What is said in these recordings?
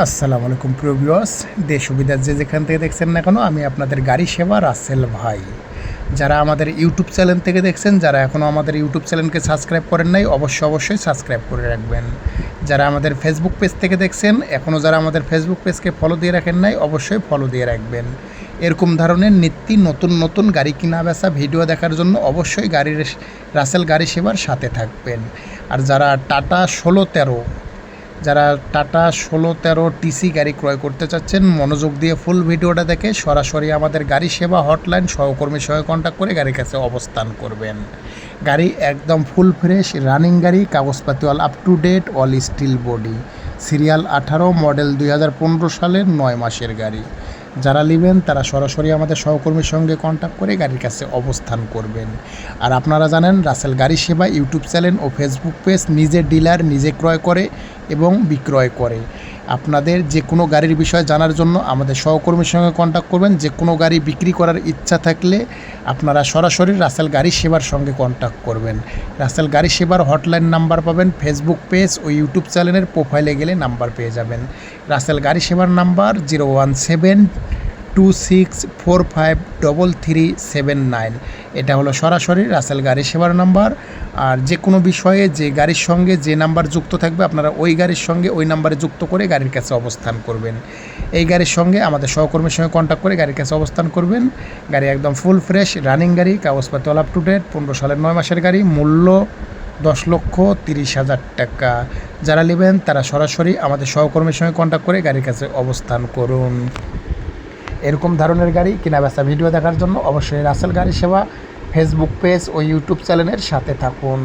আসসালামু আলাইকুম প্রিয় ভিউয়ার্স, দেশ সুবিধার যে যেখান থেকে দেখছেন না কেন, আমি আপনাদের গাড়ি সেবা রাসেল ভাই। যারা আমাদের ইউটিউব চ্যানেল থেকে দেখছেন, যারা এখনও আমাদের ইউটিউব চ্যানেলকে সাবস্ক্রাইব করেন নাই, অবশ্যই অবশ্যই সাবস্ক্রাইব করে রাখবেন। যারা আমাদের ফেসবুক পেজ থেকে দেখছেন এখনও যারা আমাদের ফেসবুক পেজকে ফলো দিয়ে রাখেন নাই, অবশ্যই ফলো দিয়ে রাখবেন। এরকম ধরনের নিত্য নতুন নতুন গাড়ি কিনা বেচা ভিডিও দেখার জন্য অবশ্যই গাড়ির রাসেল গাড়ি সেবার সাথে থাকবেন। আর যারা টাটা ষোলো তেরো যারা টাটা ষোলো তেরো টিসি গাড়ি ক্রয় করতে চাচ্ছেন, মনোযোগ দিয়ে ফুল ভিডিওটা দেখে সরাসরি আমাদের গাড়ি সেবা হটলাইন সহকর্মীর সঙ্গে কন্ট্যাক্ট করে গাড়ির কাছে অবস্থান করবেন। গাড়ি একদম ফুল ফ্রেশ রানিং গাড়ি, কাগজপাতি all up to date all steel body serial আঠারো মডেল দুই হাজার পনেরো সালের নয় মাসের গাড়ি। যারা নেবেন, তারা সরাসরি আমাদের সহকর্মীর সঙ্গে কন্ট্যাক্ট করে গাড়ির কাছে অবস্থান করবেন। আর আপনারা জানেন, রাসেল গাড়ি সেবা ইউটিউব চ্যানেল ও ফেসবুক পেজ নিজে ডিলার নিজে ক্রয় করে এবং বিক্রয় করে। আপনাদের যে কোনো গাড়ির বিষয়ে জানার জন্য আমাদের সহকর্মীর সঙ্গে কন্ট্যাক্ট করবেন। যে কোনো গাড়ি বিক্রি করার ইচ্ছা থাকলে আপনারা সরাসরি রাসেল গাড়ি সেবার সঙ্গে কন্ট্যাক্ট করবেন। রাসেল গাড়ি সেবার হটলাইন নাম্বার পাবেন ফেসবুক পেজ ও ইউটিউব চ্যানেলের প্রোফাইলে গেলে নাম্বার পেয়ে যাবেন। রাসেল গাড়ি সেবার number zero one seven two six four five double three seven nine এটা হলো সরাসরি রাসেল গাড়ি সেবার নাম্বার। আর যে কোনো বিষয়ে যে গাড়ির সঙ্গে যে নাম্বার যুক্ত থাকবে, আপনারা ওই গাড়ির সঙ্গে ওই নাম্বারে যুক্ত করে গাড়ির কাছে অবস্থান করবেন। এই গাড়ির সঙ্গে আমাদের সহকর্মীর সঙ্গে কন্ট্যাক্ট করে গাড়ির কাছে অবস্থান করবেন। গাড়ি একদম ফুল ফ্রেশ রানিং গাড়ি কাগজপাতি অল আপ টু ডেট পনেরো সালের নয় মাসের গাড়ি, মূল্য দশ লক্ষ তিরিশ হাজার টাকা। যারা নেবেন, তারা সরাসরি আমাদের সহকর্মীর সঙ্গে কন্ট্যাক্ট করে গাড়ির কাছে অবস্থান করুন। এরকম ধরনের গাড়ি কেনা বেচা ভিডিও দেখার জন্য অবশ্যই রাসেল গাড়ি সেবা ফেসবুক পেজ ও ইউটিউব চ্যানেলের সাথে থাকুন।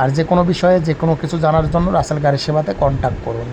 আর যে কোনো বিষয়ে যে কোনো কিছু জানার জন্য রাসেল গাড়ি সেবাতে কন্ট্যাক্ট করুন।